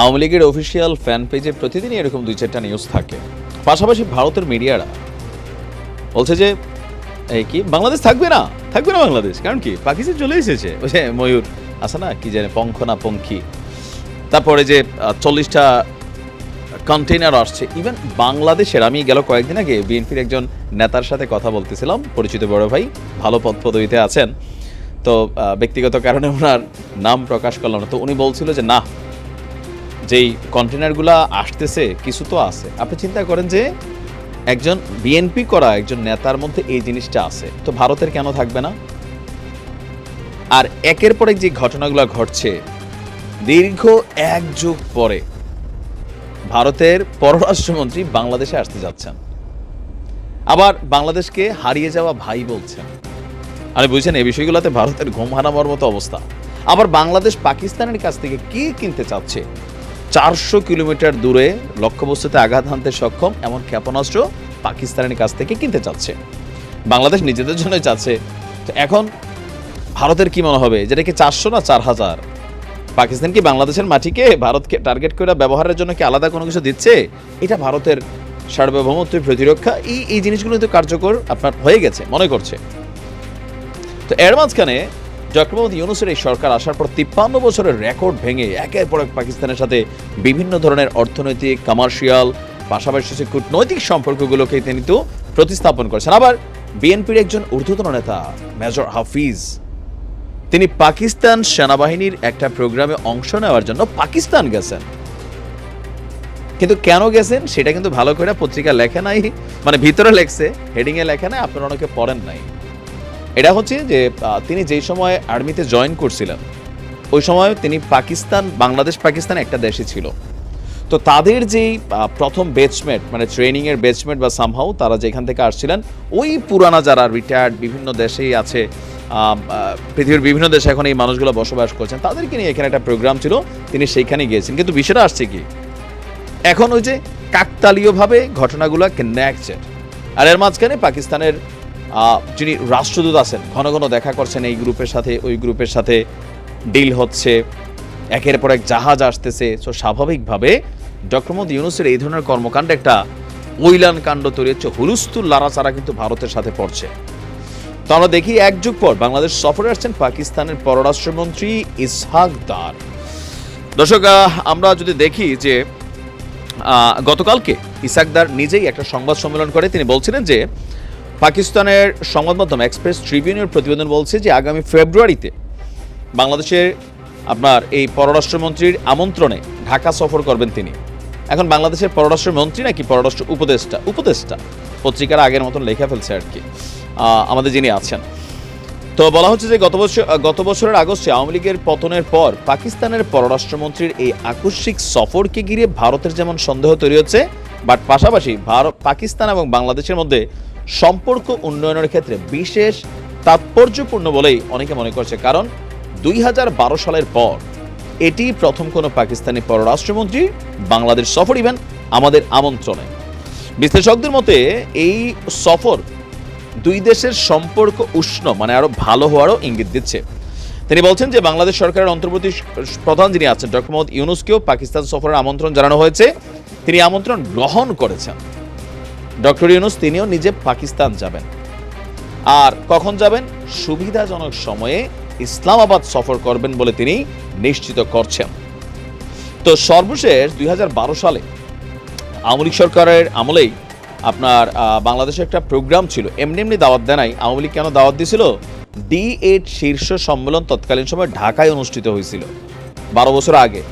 আওয়ামী লীগের official fan পেজে প্রতিদিনই এরকম দুই চারটা নিউজ থাকে। পাশাপাশি ভারতের মিডিয়ারা বলছে যে, এই কি, বাংলাদেশ থাকবে না? থাকবে না বাংলাদেশ? কারণ কি? পাকিস্তান চলে এসেছে। ওই ময়ূর, আছে না? কি জানে, পঙ্খ না পঙ্খী। তারপরে যে চল্লিশটা কন্টেইনার আসছে। ইভেন বাংলাদেশের, আমি গেল কয়েকদিন আগে বিএনপির একজন নেতার সাথে কথা বলতেছিলাম, পরিচিত বড় ভাই, ভালো পদ পদবিতে আছেন। তো ব্যক্তিগত কারণে ওনার নাম প্রকাশ করলাম না। তো উনি বলছিল যে, না যেই কন্টেনারগুলা আসতেছে, কিছু তো আছে। আপনি চিন্তা করেন যে একজন বিএনপি করা একজন নেতার মধ্যে এই জিনিসটা আছে, তো ভারতের কেন থাকবে না? আর একের পর যে ঘটনাগুলো ঘটছে, দীর্ঘ এক যুগ পরে ভারতের পররাষ্ট্রমন্ত্রী বাংলাদেশে আসতে যাচ্ছেন। আবার বাংলাদেশকে হারিয়ে যাওয়া ভাই বলছেন। আরে বুঝছেন, এই বিষয়গুলোতে ভারতের ঘুম হারাবার মতো অবস্থা। আবার বাংলাদেশ পাকিস্তানের কাছ থেকে কি কিনতে চাচ্ছে? চারশো কিলোমিটার দূরে লক্ষ্যবস্তুতে আঘাত হানতে সক্ষম এমন ক্ষেপণাস্ত্র পাকিস্তানের কাছ থেকে কিনতে চাচ্ছে। বাংলাদেশ নিজেদের জন্য চাচ্ছে। তো এখন ভারতের কি মনে হবে? যেটা কি চারশো না চার হাজার? পাকিস্তান কি বাংলাদেশের মাটিকে ভারতকে টার্গেট করে ব্যবহারের জন্য কি আলাদা কোনো কিছু দিচ্ছে? এটা ভারতের সার্বভৌমত্ব প্রতিরক্ষা। এই এই জিনিসগুলো তো কার্যকর আপনার হয়ে গেছে, মনে করছে। তো এর মাঝখানে ডক্টর ইউনুসের এই সরকার আসার পর তিপ্পান্ন বছরের রেকর্ড ভেঙে একের পর এক পাকিস্তানের সাথে বিভিন্ন ধরনের অর্থনৈতিক কমার্শিয়াল পাশাপাশি কূটনৈতিক সম্পর্কগুলোকে তিনি তো প্রতিস্থাপন করেছেন। আবার বিএনপির একজন ঊর্ধ্বতন নেতা, মেজর হাফিজ, তিনি পাকিস্তান সেনাবাহিনীর একটা প্রোগ্রামে অংশ নেওয়ার জন্য পাকিস্তান গেছেন। কিন্তু কেন গেছেন সেটা কিন্তু ভালো করে পত্রিকা লেখে নাই মানে ভিতরে লেখছে হেডিং এ লেখে নাই, আপনারা অনেকে পড়েন নাই। এটা হচ্ছে যে তিনি যেই সময় আর্মিতে জয়েন করছিলেন, ওই সময় তিনি পাকিস্তান, বাংলাদেশ, পাকিস্তান একটা দেশে ছিল। তো তাদের যেই প্রথম বেচমেট মানে ট্রেনিং এর বেচমেট বা সামহাও তারা যেখান থেকে আসছিলেন, ওই পুরানা যারা রিটায়ার্ড বিভিন্ন দেশেই আছে পৃথিবীর বিভিন্ন দেশে এখন এই মানুষগুলো বসবাস করছেন, তাদেরকে নিয়ে এখানে একটা প্রোগ্রাম ছিল, তিনি সেইখানে গিয়েছেন কিন্তু বিষয়টা আসছে কি? এখন ওই যে কাকতালীয়ভাবে ঘটনাগুলো নেকছে আর এর মাঝখানে পাকিস্তানের যিনি রাষ্ট্রদূত আছেন, ঘন ঘন দেখা করছেন এই গ্রুপের সাথে, ওই গ্রুপের সাথে ডিল হচ্ছে, একের পর এক জাহাজ আসতেছে। তো স্বাভাবিকভাবে ডক্টর মোহাম্মদ ইউনুসের এই ধরনের কর্মকাণ্ড একটা ওইলান কাণ্ড তৈরি হচ্ছে। হুলুস্তুল লারাচারা কিন্তু ভারতের সাথে পড়ছে। তো আমরা দেখি এক যুগ পর বাংলাদেশ সফরে আসছেন পাকিস্তানের পররাষ্ট্রমন্ত্রী ইসহাক দার। দর্শক আমরা যদি দেখি যে গতকালকে ইসাকদার নিজেই একটা সংবাদ সম্মেলন করে। তিনি বলছিলেন যে পাকিস্তানের সংবাদ মাধ্যম এক্সপ্রেস ট্রিবিউনের প্রতিবেদন বলছে যে আগামী ফেব্রুয়ারিতে বাংলাদেশের আপনার এই পররাষ্ট্রমন্ত্রীর আমন্ত্রণে ঢাকা সফর করবেন তিনি। এখন বাংলাদেশের পররাষ্ট্রমন্ত্রী নাকি পররাষ্ট্র উপদেষ্টা? উপদেষ্টা। পত্রিকার আগের মতন লেখা ফেলছে আর কি। আমাদের যিনি আছেন। তো বলা হচ্ছে যে গত বছর, গত বছরের আগস্টে আওয়ামী লীগের পতনের পর পাকিস্তানের পররাষ্ট্রমন্ত্রীর এই আকস্মিক সফরকে ঘিরে ভারতের যেমন সন্দেহ তৈরি হচ্ছে, বাট পাশাপাশি ভারত, পাকিস্তান এবং বাংলাদেশের মধ্যে সম্পর্ক উন্নয়নের ক্ষেত্রে বিশেষ তাৎপর্যপূর্ণ বলেই অনেকে মনে করছে। কারণ দুই হাজার বারো সালের পর এটি প্রথম কোনো পাকিস্তানি পররাষ্ট্রমন্ত্রী বাংলাদেশ সফর, ইভেন আমাদের আমন্ত্রণে। বিশ্লেষকদের মতে এই সফর দুই দেশের সম্পর্ক উষ্ণ মানে আরও ভালো হওয়ারও ইঙ্গিত দিচ্ছে। তিনি বলছেন যে বাংলাদেশ সরকারের অন্তর্বর্তী প্রধান যিনি আছেন, ডক্টর মোহাম্মদ ইউনুসকেও পাকিস্তান সফরের আমন্ত্রণ জানানো হয়েছে। তিনি আমন্ত্রণ গ্রহণ করেছেন। ডক্টর ইউনুস, তিনিও নিজে পাকিস্তান যাবেন। আর কখন যাবেন? সুবিধাজনক সময়ে ইসলামাবাদ সফর করবেন বলে তিনি নিশ্চিত করছেন। তো সর্বশেষ দুই সালে আওয়ামী সরকারের আমলেই আপনার বাংলাদেশে একটা প্রোগ্রাম ছিল। এমনি এমনি দাওয়াত দেয় নাই। আওয়ামী লীগ কেন দাওয়াত দিছিল? ডি এইট শীর্ষ সম্মেলন তৎকালীন সময় ঢাকায় অনুষ্ঠিত হয়েছিল। বারো বছর আগে।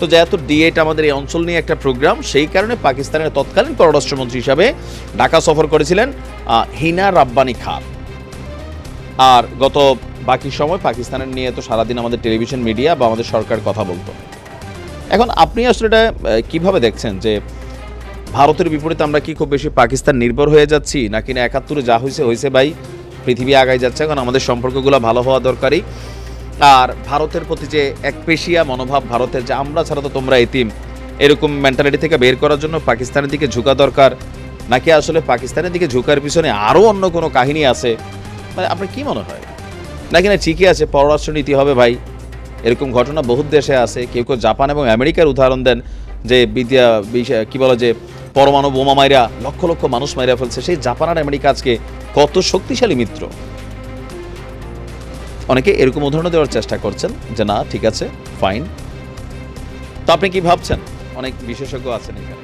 তো যেহেতু ডিএট আমাদের এই অঞ্চল নিয়ে একটা প্রোগ্রাম সেই কারণে পাকিস্তানের তৎকালীন পররাষ্ট্রমন্ত্রী হিসাবে ঢাকা সফর করেছিলেন হিনা রাব্বানি খান। আর গত বাকি সময় পাকিস্তানের নিয়ে তো সারাদিন আমাদের টেলিভিশন, মিডিয়া বা আমাদের সরকার কথা বলতো। এখন আপনি আসলে এটা কীভাবে দেখছেন যে ভারতের বিপরীতে আমরা কি খুব বেশি পাকিস্তান নির্ভর হয়ে যাচ্ছি, নাকি না একাত্তরে যা হয়েছে হয়েছে ভাই, পৃথিবী আগায় যাচ্ছে, এখন আমাদের সম্পর্কগুলো ভালো হওয়া দরকারি আর ভারতের প্রতি যে এক পেশিয়া মনোভাব, ভারতের যে আমরা ছাড়া তো তোমরা এতিম, এরকম মেন্টালিটি থেকে বের করার জন্য পাকিস্তানের দিকে ঝুঁকা দরকার। নাকি আসলে পাকিস্তানের দিকে ঝুঁকার পিছনে আরও অন্য কোনো কাহিনী আছে? মানে আপনার কি মনে হয়? নাকি না ঠিকই আছে পররাষ্ট্র নীতি হবে ভাই। এরকম ঘটনা বহুত দেশে আছে। কেউ কেউ জাপান এবং আমেরিকার উদাহরণ দেন যে বিদ্যা কি বলে যে পরমাণু বোমা মাইরা, লক্ষ লক্ষ মানুষ মাইরা ফেলছে। সেই জাপান আর আমেরিকা আজকে কত শক্তিশালী মিত্র। অনেকে এরকম উদাহরণ দেওয়ার চেষ্টা করছেন যে, না, ঠিক আছে ফাইন তো আপনি কি ভাবছেন? অনেক বিশেষজ্ঞ আছেন এখানে